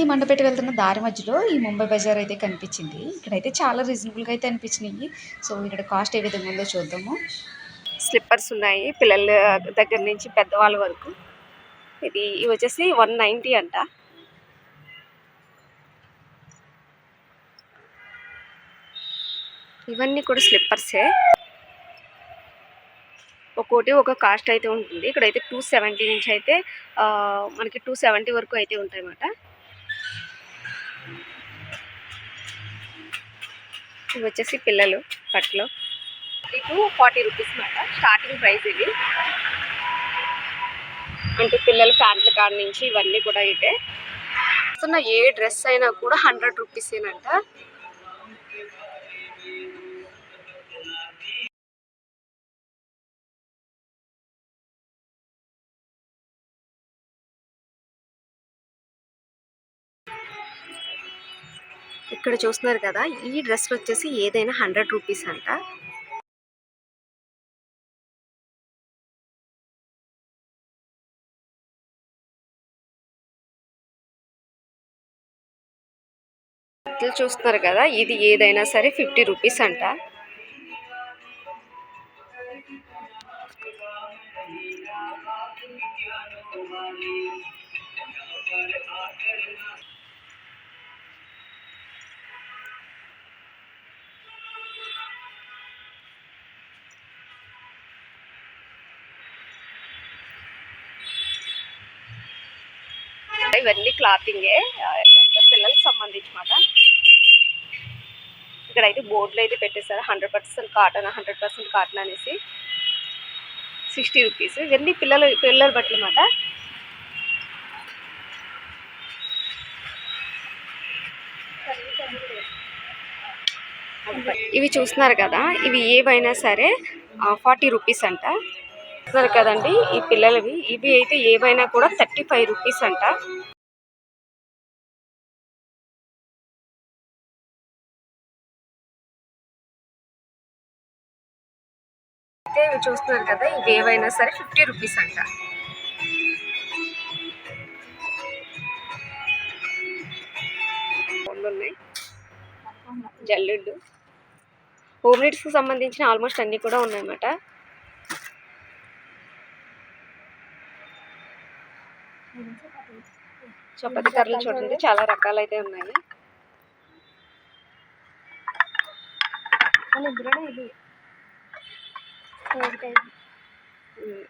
ఇది మండపేట వెళ్తున్న దారి మధ్యలో ఈ ముంబై బజార్ అయితే కనిపించింది. ఇక్కడైతే చాలా రీజనబుల్గా అయితే అనిపించినాయి. సో ఇక్కడ కాస్ట్ ఏ విధంగా ఉందో చూద్దాము. స్లిప్పర్స్ ఉన్నాయి. పిల్లల దగ్గర నుంచి పెద్దవాళ్ళ వరకు. ఇది ఇవి వచ్చేసి వన్ నైంటీ అంట. ఇవన్నీ కూడా స్లిప్పర్సే ఒక్కోటి ఒక కాస్ట్ అయితే ఉంటుంది. ఇక్కడైతే టూ సెవెంటీ నుంచి అయితే మనకి టూ సెవెంటీ వరకు అయితే ఉంటాయి అన్నమాట ఇవి వచ్చేసి పిల్లలు పట్లో. టూ ఫార్టీ రూపీస్ మాట స్టార్టింగ్ ప్రైస్ ఇది. అంటే పిల్లల ప్యాంట్ల కాడ నుంచి ఇవన్నీ కూడా అయితే వస్తున్న ఏ డ్రెస్ అయినా కూడా హండ్రెడ్ రూపీసేనంట. ఇక్కడ చూస్తున్నారు కదా ఈ డ్రెస్ వచ్చేసి ఏదైనా హండ్రెడ్ రూపీస్ అంట. బట్టలు చూస్తున్నారు కదా ఇది ఏదైనా సరే ఫిఫ్టీ రూపీస్ అంట. ఇవన్నీ క్లాతింగే. ఇదంతా పిల్లలకు సంబంధించి మాట ఇక్కడైతే బోర్డులో అయితే పెట్టేశారు hundred percent cotton hundred percent cotton అనేసి. Sixty rupees. ఇవన్నీ పిల్లలు పిల్లల బట్టలు అన్నమాట ఇవి చూస్తున్నారు కదా ఇవి ఏవైనా సరే ఫార్టీ రూపీస్ అంట. చూస్తున్నారు కదండి ఈ పిల్లలవి. ఇవి అయితే ఏవైనా కూడా థర్టీ ఫైవ్ రూపీస్ అంట. అయితే ఇవి చూస్తున్నారు కదా ఇవి ఏవైనా సరే ఫిఫ్టీ రూపీస్ అంట. ఉన్నాయి జల్లెళ్ళు హోమ్ నీడ్స్కి సంబంధించిన ఆల్మోస్ట్ అన్నీ కూడా ఉన్నాయన్నమాట. చపాతీ కర్రలు చూడండి. చాలా రకాలు అయితే ఉన్నాయి ఉమ్.